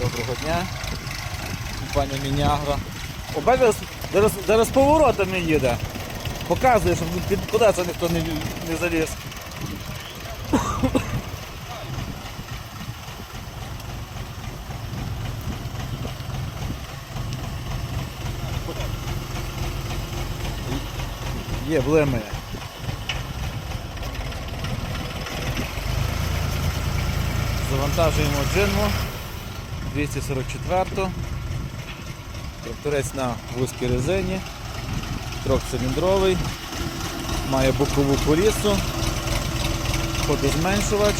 Доброго дня. Пані Мінягра. О, бачите, зараз, зараз, поворотами їде. Показує, щоб під куди це ніхто не, не заліз. Є, блимає. Завантажуємо джинму 244 Тракторець на вузькій резині, трьохциліндровий, має бокову колісу, ходозменшувач.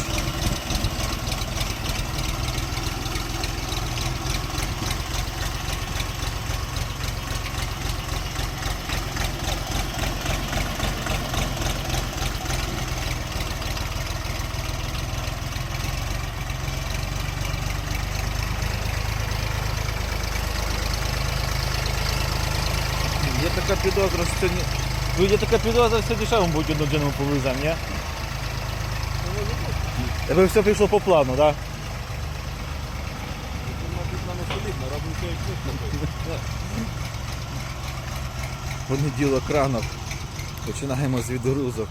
Є така підозра, що сьогодні. Ну, є така підозра, що сьогодні будуть одну джинму повеземо, ні? Тебе все пішло по плану, так? Понеділок ранок. Починаємо з відгрузок.